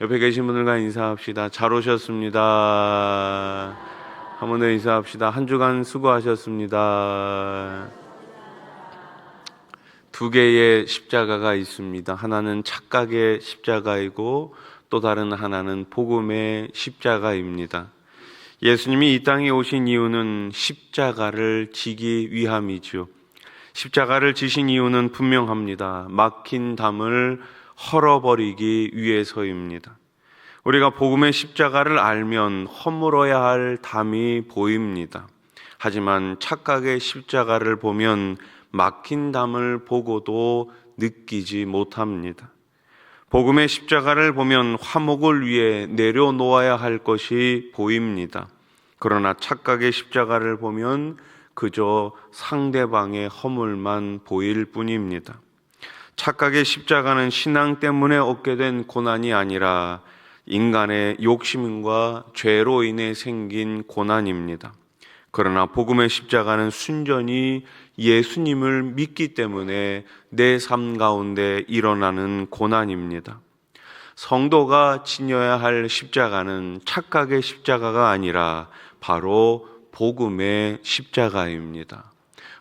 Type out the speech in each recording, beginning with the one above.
옆에 계신 분들과 인사합시다. 잘 오셨습니다. 한 번 더 인사합시다. 한 주간 수고하셨습니다. 두 개의 십자가가 있습니다. 하나는 착각의 십자가이고 또 다른 하나는 복음의 십자가입니다. 예수님이 이 땅에 오신 이유는 십자가를 지기 위함이죠. 십자가를 지신 이유는 분명합니다. 막힌 담을 헐어버리기 위해서입니다. 우리가 복음의 십자가를 알면 허물어야 할 담이 보입니다. 하지만 착각의 십자가를 보면 막힌 담을 보고도 느끼지 못합니다. 복음의 십자가를 보면 화목을 위해 내려놓아야 할 것이 보입니다. 그러나 착각의 십자가를 보면 그저 상대방의 허물만 보일 뿐입니다. 착각의 십자가는 신앙 때문에 얻게 된 고난이 아니라 인간의 욕심과 죄로 인해 생긴 고난입니다. 그러나 복음의 십자가는 순전히 예수님을 믿기 때문에 내 삶 가운데 일어나는 고난입니다. 성도가 지녀야 할 십자가는 착각의 십자가가 아니라 바로 복음의 십자가입니다.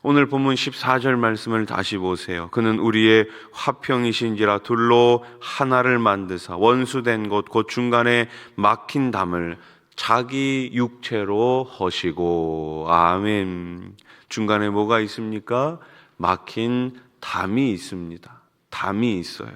오늘 본문 14절 말씀을 다시 보세요. 그는 우리의 화평이신지라 둘로 하나를 만드사 원수된 곳 곧 중간에 막힌 담을 자기 육체로 허시고 아멘. 중간에 뭐가 있습니까? 막힌 담이 있습니다. 담이 있어요.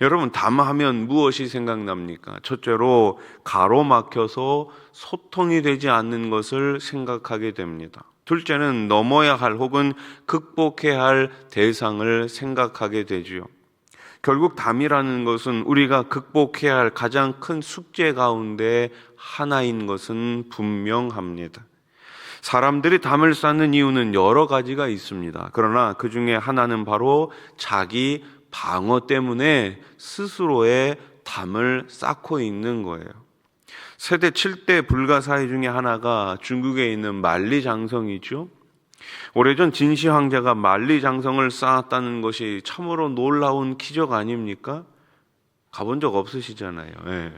여러분 담하면 무엇이 생각납니까? 첫째로 가로막혀서 소통이 되지 않는 것을 생각하게 됩니다. 둘째는 넘어야 할 혹은 극복해야 할 대상을 생각하게 되지요. 결국 담이라는 것은 우리가 극복해야 할 가장 큰 숙제 가운데 하나인 것은 분명합니다. 사람들이 담을 쌓는 이유는 여러 가지가 있습니다. 그러나 그 중에 하나는 바로 자기 방어 때문에 스스로의 담을 쌓고 있는 거예요. 세대 7대 불가사의 중에 하나가 중국에 있는 만리장성이죠. 오래전 진시 황제가 만리장성을 쌓았다는 것이 참으로 놀라운 기적 아닙니까? 가본 적 없으시잖아요. 예.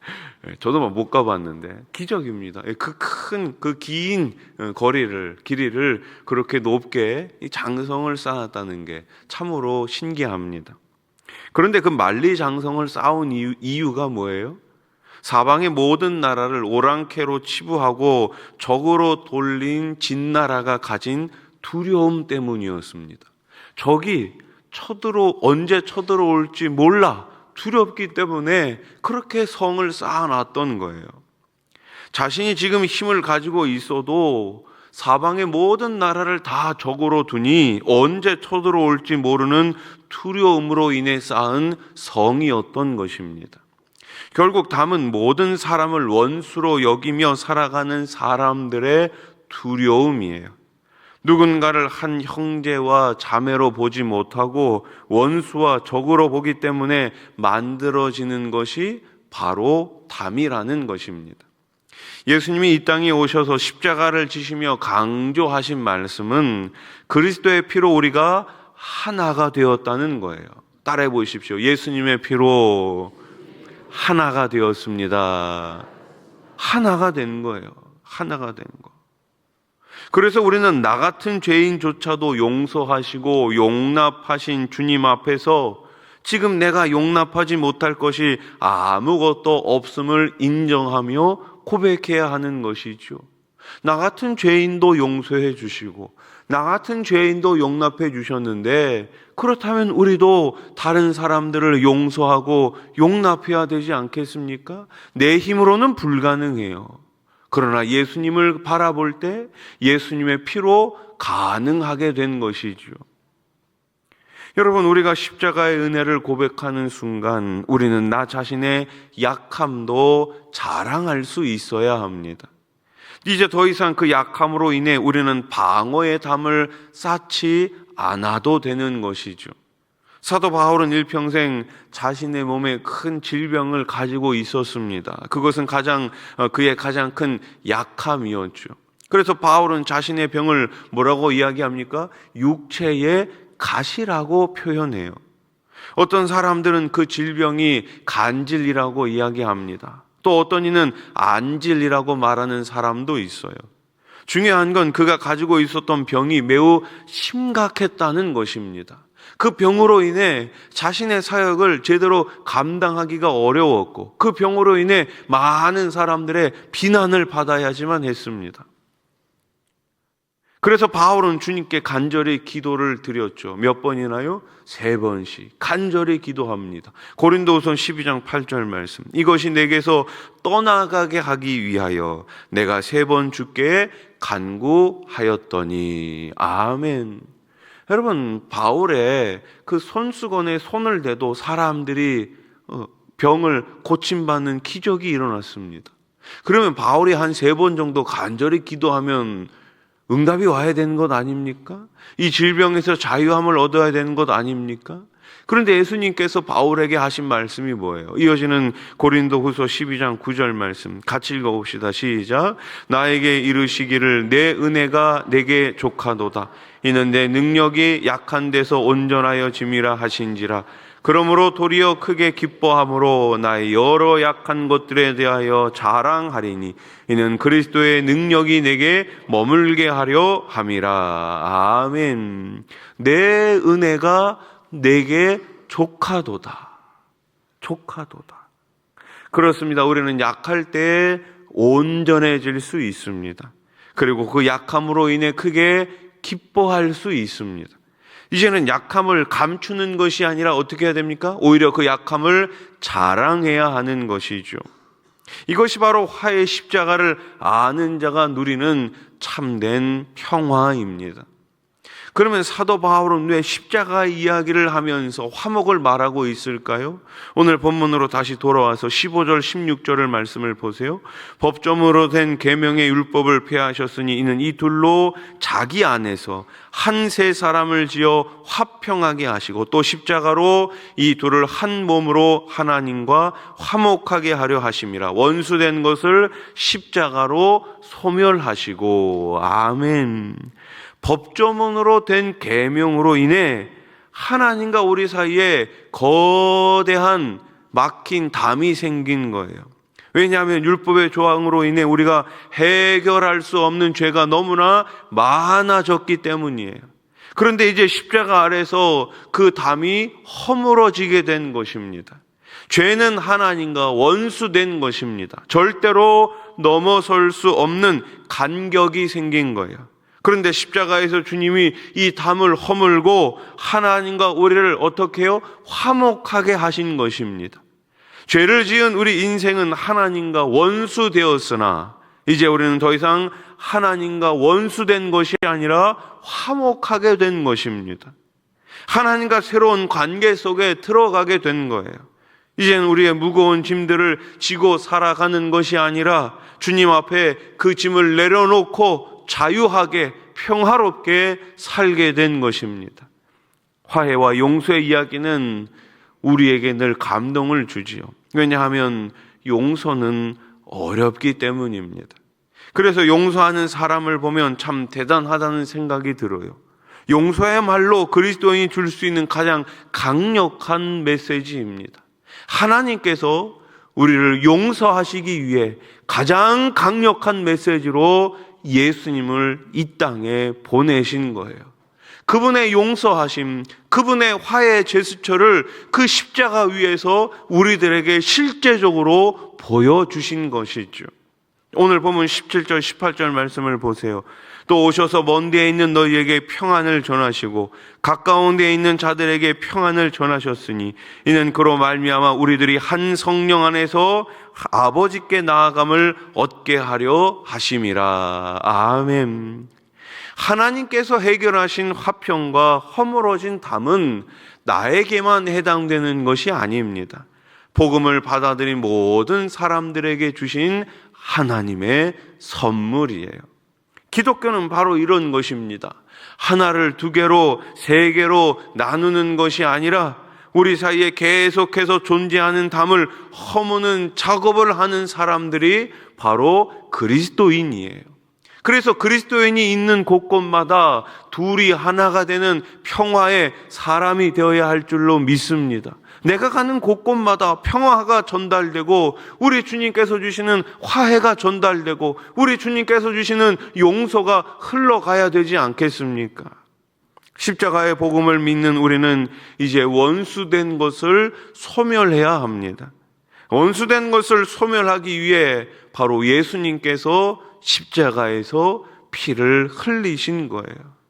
예, 저도 뭐못 가봤는데 기적입니다. 그 큰 그 긴 거리를 길이를 그렇게 높게 이 장성을 쌓았다는 게 참으로 신기합니다. 그런데 그 만리 장성을 쌓은 이유, 이유가 뭐예요? 사방의 모든 나라를 오랑캐로 치부하고 적으로 돌린 진나라가 가진 두려움 때문이었습니다. 적이 쳐들어 언제 쳐들어올지 몰라 두렵기 때문에 그렇게 성을 쌓아놨던 거예요. 자신이 지금 힘을 가지고 있어도 사방의 모든 나라를 다 적으로 두니 언제 쳐들어올지 모르는 두려움으로 인해 쌓은 성이었던 것입니다. 결국 담은 모든 사람을 원수로 여기며 살아가는 사람들의 두려움이에요. 누군가를 한 형제와 자매로 보지 못하고 원수와 적으로 보기 때문에 만들어지는 것이 바로 담이라는 것입니다. 예수님이 이 땅에 오셔서 십자가를 지시며 강조하신 말씀은 그리스도의 피로 우리가 하나가 되었다는 거예요. 따라해 보십시오. 예수님의 피로 하나가 되었습니다. 하나가 된 거예요. 하나가 된 거. 그래서 우리는 나 같은 죄인조차도 용서하시고 용납하신 주님 앞에서 지금 내가 용납하지 못할 것이 아무것도 없음을 인정하며 고백해야 하는 것이죠. 나 같은 죄인도 용서해 주시고, 나 같은 죄인도 용납해 주셨는데, 그렇다면 우리도 다른 사람들을 용서하고 용납해야 되지 않겠습니까? 내 힘으로는 불가능해요. 그러나 예수님을 바라볼 때 예수님의 피로 가능하게 된 것이죠. 여러분, 우리가 십자가의 은혜를 고백하는 순간 우리는 나 자신의 약함도 자랑할 수 있어야 합니다. 이제 더 이상 그 약함으로 인해 우리는 방어의 담을 쌓지 않아도 되는 것이죠. 사도 바울은 일평생 자신의 몸에 큰 질병을 가지고 있었습니다. 그것은 가장 어, 그의 가장 큰 약함이었죠. 그래서 바울은 자신의 병을 뭐라고 이야기합니까? 육체의 가시라고 표현해요. 어떤 사람들은 그 질병이 간질이라고 이야기합니다. 또 어떤 이는 안질이라고 말하는 사람도 있어요. 중요한 건 그가 가지고 있었던 병이 매우 심각했다는 것입니다. 그 병으로 인해 자신의 사역을 제대로 감당하기가 어려웠고 그 병으로 인해 많은 사람들의 비난을 받아야지만 했습니다. 그래서 바울은 주님께 간절히 기도를 드렸죠. 몇 번이나요? 세 번씩 간절히 기도합니다. 고린도후서 12장 8절 말씀. 이것이 내게서 떠나가게 하기 위하여 내가 세 번 주께 간구하였더니 아멘. 여러분 바울의 그 손수건에 손을 대도 사람들이 어, 병을 고침받는 기적이 일어났습니다. 그러면 바울이 한 세 번 정도 간절히 기도하면 응답이 와야 되는 것 아닙니까? 이 질병에서 자유함을 얻어야 되는 것 아닙니까? 그런데 예수님께서 바울에게 하신 말씀이 뭐예요? 이어지는 고린도 후서 12장 9절 말씀 같이 읽어봅시다. 시작. 나에게 이르시기를 내 은혜가 내게 족하도다. 이는 내 능력이 약한 데서 온전하여 짐이라 하신지라. 그러므로 도리어 크게 기뻐함으로 나의 여러 약한 것들에 대하여 자랑하리니 이는 그리스도의 능력이 내게 머물게 하려 함이라. 아멘. 내 은혜가 내게 조카도다. 조카도다. 그렇습니다. 우리는 약할 때 온전해질 수 있습니다. 그리고 그 약함으로 인해 크게 기뻐할 수 있습니다. 이제는 약함을 감추는 것이 아니라 어떻게 해야 됩니까? 오히려 그 약함을 자랑해야 하는 것이죠. 이것이 바로 화의 십자가를 아는 자가 누리는 참된 평화입니다. 그러면 사도 바울은 왜 십자가 이야기를 하면서 화목을 말하고 있을까요? 오늘 본문으로 다시 돌아와서 15절 16절을 말씀을 보세요. 법점으로 된 계명의 율법을 폐하셨으니 이는 이 둘로 자기 안에서 한 세 사람을 지어 화평하게 하시고 또 십자가로 이 둘을 한 몸으로 하나님과 화목하게 하려 하심이라 원수된 것을 십자가로 소멸하시고 아멘. 법조문으로 된 계명으로 인해 하나님과 우리 사이에 거대한 막힌 담이 생긴 거예요. 왜냐하면 율법의 조항으로 인해 우리가 해결할 수 없는 죄가 너무나 많아졌기 때문이에요. 그런데 이제 십자가 아래서 그 담이 허물어지게 된 것입니다. 죄는 하나님과 원수된 것입니다. 절대로 넘어설 수 없는 간격이 생긴 거예요. 그런데 십자가에서 주님이 이 담을 허물고 하나님과 우리를 어떻게 해요? 화목하게 하신 것입니다. 죄를 지은 우리 인생은 하나님과 원수 되었으나 이제 우리는 더 이상 하나님과 원수된 것이 아니라 화목하게 된 것입니다. 하나님과 새로운 관계 속에 들어가게 된 거예요. 이제는 우리의 무거운 짐들을 지고 살아가는 것이 아니라 주님 앞에 그 짐을 내려놓고 자유하게 평화롭게 살게 된 것입니다. 화해와 용서의 이야기는 우리에게 늘 감동을 주지요. 왜냐하면 용서는 어렵기 때문입니다. 그래서 용서하는 사람을 보면 참 대단하다는 생각이 들어요. 용서야말로 그리스도인이 줄 수 있는 가장 강력한 메시지입니다. 하나님께서 우리를 용서하시기 위해 가장 강력한 메시지로 예수님을 이 땅에 보내신 거예요. 그분의 용서하심, 그분의 화해 제스처를 그 십자가 위에서 우리들에게 실제적으로 보여주신 것이죠. 오늘 보면 17절, 18절 말씀을 보세요. 또 오셔서 먼 데에 있는 너희에게 평안을 전하시고 가까운 데에 있는 자들에게 평안을 전하셨으니 이는 그로 말미암아 우리들이 한 성령 안에서 아버지께 나아감을 얻게 하려 하심이라. 아멘. 하나님께서 해결하신 화평과 허물어진 담은 나에게만 해당되는 것이 아닙니다. 복음을 받아들인 모든 사람들에게 주신 하나님의 선물이에요. 기독교는 바로 이런 것입니다. 하나를 두 개로, 세 개로 나누는 것이 아니라 우리 사이에 계속해서 존재하는 담을 허무는 작업을 하는 사람들이 바로 그리스도인이에요. 그래서 그리스도인이 있는 곳곳마다 둘이 하나가 되는 평화의 사람이 되어야 할 줄로 믿습니다. 내가 가는 곳곳마다 평화가 전달되고 우리 주님께서 주시는 화해가 전달되고 우리 주님께서 주시는 용서가 흘러가야 되지 않겠습니까? 십자가의 복음을 믿는 우리는 이제 원수된 것을 소멸해야 합니다. 원수된 것을 소멸하기 위해 바로 예수님께서 십자가에서 피를 흘리신 거예요.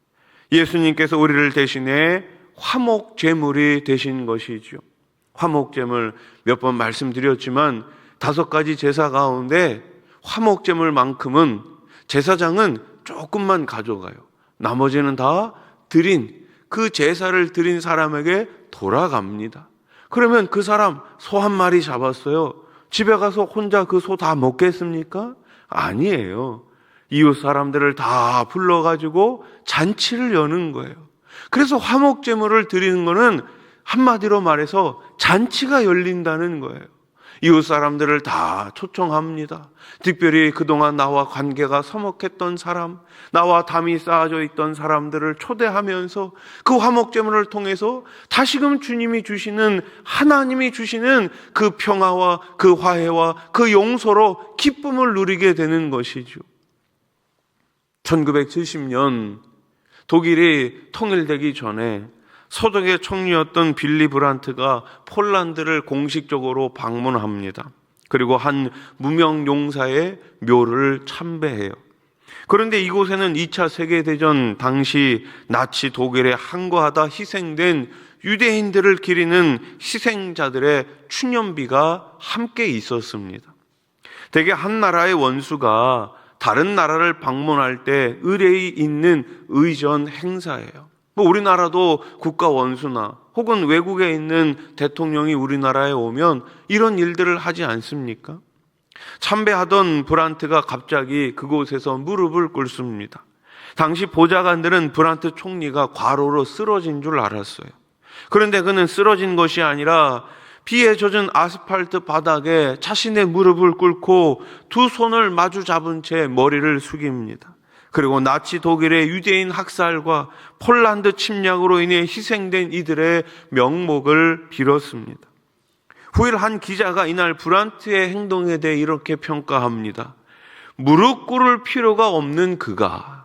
예수님께서 우리를 대신해 화목 제물이 되신 것이죠. 화목 제물 몇 번 말씀드렸지만 다섯 가지 제사 가운데 화목 제물만큼은 제사장은 조금만 가져가요. 나머지는 다 드린 그 제사를 드린 사람에게 돌아갑니다. 그러면 그 사람 소 한 마리 잡았어요. 집에 가서 혼자 그 소 다 먹겠습니까? 아니에요. 이웃 사람들을 다 불러가지고 잔치를 여는 거예요. 그래서 화목제물을 드리는 거는 한마디로 말해서 잔치가 열린다는 거예요. 이웃 사람들을 다 초청합니다. 특별히 그동안 나와 관계가 서먹했던 사람, 나와 담이 쌓아져 있던 사람들을 초대하면서 그 화목제물을 통해서 다시금 주님이 주시는 하나님이 주시는 그 평화와 그 화해와 그 용서로 기쁨을 누리게 되는 것이죠. 1970년 독일이 통일되기 전에 소득의 총리였던 빌리 브란트가 폴란드를 공식적으로 방문합니다. 그리고 한 무명 용사의 묘를 참배해요. 그런데 이곳에는 2차 세계대전 당시 나치 독일에 항거하다 희생된 유대인들을 기리는 희생자들의 추념비가 함께 있었습니다. 대개 한 나라의 원수가 다른 나라를 방문할 때 의뢰이 있는 의전 행사예요. 뭐 우리나라도 국가 원수나 혹은 외국에 있는 대통령이 우리나라에 오면 이런 일들을 하지 않습니까? 참배하던 브란트가 갑자기 그곳에서 무릎을 꿇습니다. 당시 보좌관들은 브란트 총리가 과로로 쓰러진 줄 알았어요. 그런데 그는 쓰러진 것이 아니라 비에 젖은 아스팔트 바닥에 자신의 무릎을 꿇고 두 손을 마주 잡은 채 머리를 숙입니다. 그리고 나치 독일의 유대인 학살과 폴란드 침략으로 인해 희생된 이들의 명목을 빌었습니다. 후일 한 기자가 이날 브란트의 행동에 대해 이렇게 평가합니다. 무릎 꿇을 필요가 없는 그가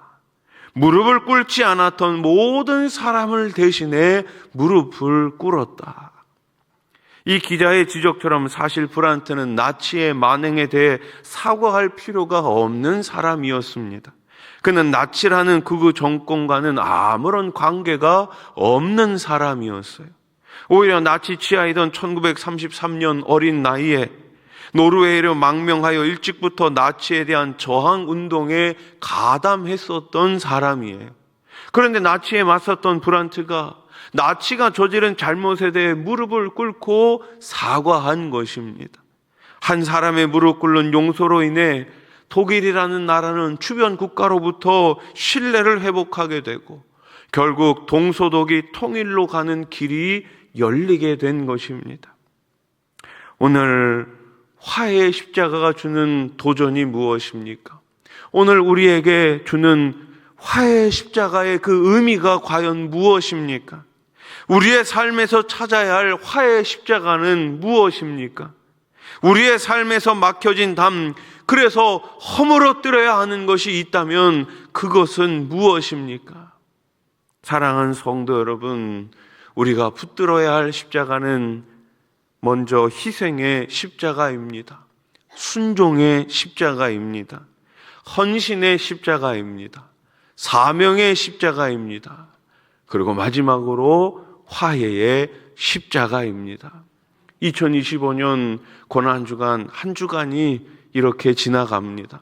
무릎을 꿇지 않았던 모든 사람을 대신해 무릎을 꿇었다. 이 기자의 지적처럼 사실 브란트는 나치의 만행에 대해 사과할 필요가 없는 사람이었습니다. 그는 나치라는 극우 정권과는 아무런 관계가 없는 사람이었어요. 오히려 나치 치하이던 1933년 어린 나이에 노르웨이로 망명하여 일찍부터 나치에 대한 저항 운동에 가담했었던 사람이에요. 그런데 나치에 맞섰던 브란트가 나치가 저지른 잘못에 대해 무릎을 꿇고 사과한 것입니다. 한 사람의 무릎 꿇는 용서로 인해 독일이라는 나라는 주변 국가로부터 신뢰를 회복하게 되고 결국 동서독이 통일로 가는 길이 열리게 된 것입니다. 오늘 화해의 십자가가 주는 도전이 무엇입니까? 오늘 우리에게 주는 화해의 십자가의 그 의미가 과연 무엇입니까? 우리의 삶에서 찾아야 할 화해의 십자가는 무엇입니까? 우리의 삶에서 막혀진 담, 그래서 허물어뜨려야 하는 것이 있다면 그것은 무엇입니까? 사랑하는 성도 여러분, 우리가 붙들어야 할 십자가는 먼저 희생의 십자가입니다. 순종의 십자가입니다. 헌신의 십자가입니다. 사명의 십자가입니다. 그리고 마지막으로 화해의 십자가입니다. 2025년 고난주간 한 주간이 이렇게 지나갑니다.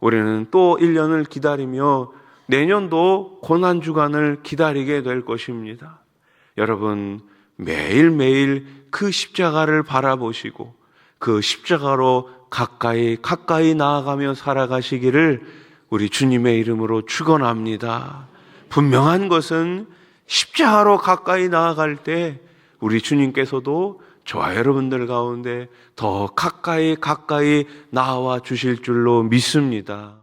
우리는 또 1년을 기다리며 내년도 고난주간을 기다리게 될 것입니다. 여러분, 매일매일 그 십자가를 바라보시고 그 십자가로 가까이 가까이 나아가며 살아가시기를 우리 주님의 이름으로 축원합니다. 분명한 것은 십자가로 가까이 나아갈 때 우리 주님께서도 저와 여러분들 가운데 더 가까이 가까이 나와 주실 줄로 믿습니다.